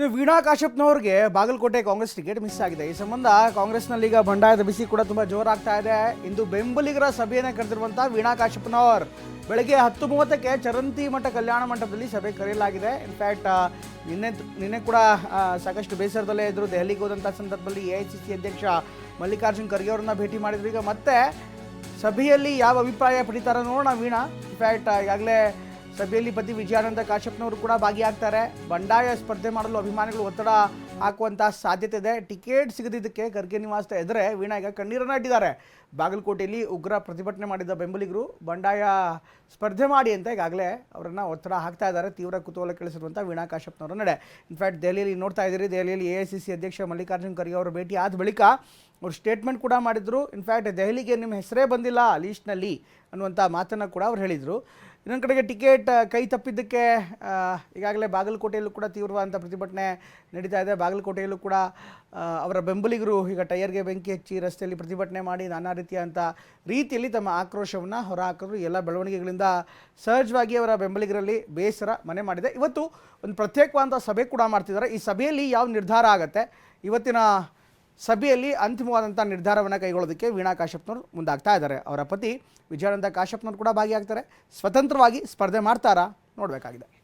ಇನ್ನು ವೀಣಾ ಕಾಶ್ಯಪ್ನವ್ರಿಗೆ Bagalkote Congress ticket miss ಆಗಿದೆ. ಈ ಸಂಬಂಧ ಕಾಂಗ್ರೆಸ್ನಲ್ಲಿ ಈಗ ಬಂಡಾಯದ ಬಿಸಿ ಕೂಡ ತುಂಬ ಜೋರಾಗ್ತಾ ಇದೆ. ಇಂದು ಬೆಂಬಲಿಗರ ಸಭೆಯನ್ನು ಕರೆದಿರುವಂಥ ವೀಣಾ ಕಾಶ್ಯಪ್ನವರ್ ಬೆಳಗ್ಗೆ ಹತ್ತು ಮೂವತ್ತಕ್ಕೆ ಚರಂತಿ ಮಠ ಕಲ್ಯಾಣ ಮಂಟಪದಲ್ಲಿ ಸಭೆ ಕರೆಯಲಾಗಿದೆ. ಇನ್ಫ್ಯಾಕ್ಟ್ ನಿನ್ನೆ ನಿನ್ನೆ ಕೂಡ ಸಾಕಷ್ಟು ಬೇಸರದಲ್ಲೇ ಇದ್ದರು ದೆಹಲಿಗೆ ಹೋದಂಥ ಸಂದರ್ಭದಲ್ಲಿ ಎ ಐ ಸಿ ಸಿ ಅಧ್ಯಕ್ಷ ಮಲ್ಲಿಕಾರ್ಜುನ್ ಖರ್ಗೆ ಅವರನ್ನ ಭೇಟಿ ಮಾಡಿದ್ರು. ಈಗ ಮತ್ತೆ ಸಭೆಯಲ್ಲಿ ಯಾವ ಅಭಿಪ್ರಾಯ ಪಡಿತಾರ ನೋಡೋಣ ವೀಣಾ. ಇನ್ಫ್ಯಾಕ್ಟ್ ಈಗಾಗಲೇ ಸಭೆಯಲ್ಲಿ ಪತಿ ವಿಜಯಾನಂದ ಕಾಶ್ಯಪ್ನವರು ಕೂಡ ಭಾಗಿಯಾಗ್ತಾರೆ. ಬಂಡಾಯ ಸ್ಪರ್ಧೆ ಮಾಡಲು ಅಭಿಮಾನಿಗಳು ಒತ್ತಡ ಹಾಕುವಂತಹ ಸಾಧ್ಯತೆ ಇದೆ. ಟಿಕೆಟ್ ಸಿಗದಿದ್ದಕ್ಕೆ ಖರ್ಗೆ ನಿವಾಸದ ಎದುರೇ ವೀಣಾ ಈಗ ಕಣ್ಣೀರನ್ನು ಇಟ್ಟಿದ್ದಾರೆ ಬಾಗಲಕೋಟೆಯಲ್ಲಿ ಉಗ್ರ ಪ್ರತಿಭಟನೆ ಮಾಡಿದ್ದ ಬೆಂಬಲಿಗರು ಬಂಡಾಯ ಸ್ಪರ್ಧೆ ಮಾಡಿ ಅಂತ ಈಗಾಗಲೇ ಅವರನ್ನು ಒತ್ತಡ ಹಾಕ್ತಾ ಇದ್ದಾರೆ. ತೀವ್ರ ಕುತೂಹಲ ಕೇಳಿಸಿರುವಂಥ ವೀಣಾ ಕಾಶ್ಯಪ್ನವರ ನಡೆ. ಇನ್ಫ್ಯಾಕ್ಟ್ ದೆಹಲಿಯಲ್ಲಿ ನೋಡ್ತಾ ಇದ್ದೀರಿ. ದೆಹಲಿಯಲ್ಲಿ ಎ ಐ ಅಧ್ಯಕ್ಷ ಮಲ್ಲಿಕಾರ್ಜುನ್ ಖರ್ಗೆ ಅವರು ಭೇಟಿ ಆದ ಬಳಿಕ ಅವರು ಸ್ಟೇಟ್ಮೆಂಟ್ ಕೂಡ ಮಾಡಿದರು. ಇನ್ಫ್ಯಾಕ್ಟ್ ದೆಹಲಿಗೆ ನಿಮ್ಮ ಹೆಸರೇ ಬಂದಿಲ್ಲ ಲೀಸ್ಟ್ನಲ್ಲಿ ಅನ್ನುವಂಥ ಮಾತನ್ನು ಕೂಡ ಅವ್ರು ಹೇಳಿದರು. ಇನ್ನೊಂದು ಕಡೆಗೆ ಟಿಕೆಟ್ ಕೈ ತಪ್ಪಿದ್ದಕ್ಕೆ ಈಗಾಗಲೇ ಬಾಗಲಕೋಟೆಯಲ್ಲೂ ಕೂಡ ತೀವ್ರವಾದಂಥ ಪ್ರತಿಭಟನೆ ನಡೀತಾ ಇದೆ. ಬಾಗಲಕೋಟೆಯಲ್ಲೂ ಕೂಡ ಅವರ ಬೆಂಬಲಿಗರು ಈಗ ಟೈರ್ಗೆ ಬೆಂಕಿ ಹಚ್ಚಿ ರಸ್ತೆಯಲ್ಲಿ ಪ್ರತಿಭಟನೆ ಮಾಡಿ ನಾನಾ ರೀತಿಯಾದಂಥ ರೀತಿಯಲ್ಲಿ ತಮ್ಮ ಆಕ್ರೋಶವನ್ನು ಹೊರಹಾಕಿದ್ರು. ಎಲ್ಲ ಬೆಳವಣಿಗೆಗಳಿಂದ ಸಹಜವಾಗಿ ಅವರ ಬೆಂಬಲಿಗರಲ್ಲಿ ಬೇಸರ ಮನೆ ಮಾಡಿದೆ. ಇವತ್ತು ಒಂದು ಪ್ರತ್ಯೇಕವಾದಂಥ ಸಭೆ ಕೂಡ ಮಾಡ್ತಿದ್ದಾರೆ. ಈ ಸಭೆಯಲ್ಲಿ ಯಾವ ನಿರ್ಧಾರ ಆಗುತ್ತೆ? ಇವತ್ತಿನ ಸಭೆಯಲ್ಲಿ ಅಂತಿಮವಾದಂಥ ನಿರ್ಧಾರವನ್ನು ಕೈಗೊಳ್ಳೋದಕ್ಕೆ ವೀಣಾ ಕಾಶ್ಯಪ್ನವರು ಮುಂದಾಗ್ತಾ ಇದ್ದಾರೆ. ಅವರ ಪತಿ ವಿಜಯಾನಂದ ಕಾಶ್ಯಪ್ನವರು ಕೂಡ ಭಾಗಿಯಾಗ್ತಾರೆ. ಸ್ವತಂತ್ರವಾಗಿ ಸ್ಪರ್ಧೆ ಮಾಡ್ತಾರಾ ನೋಡಬೇಕಾಗಿದೆ.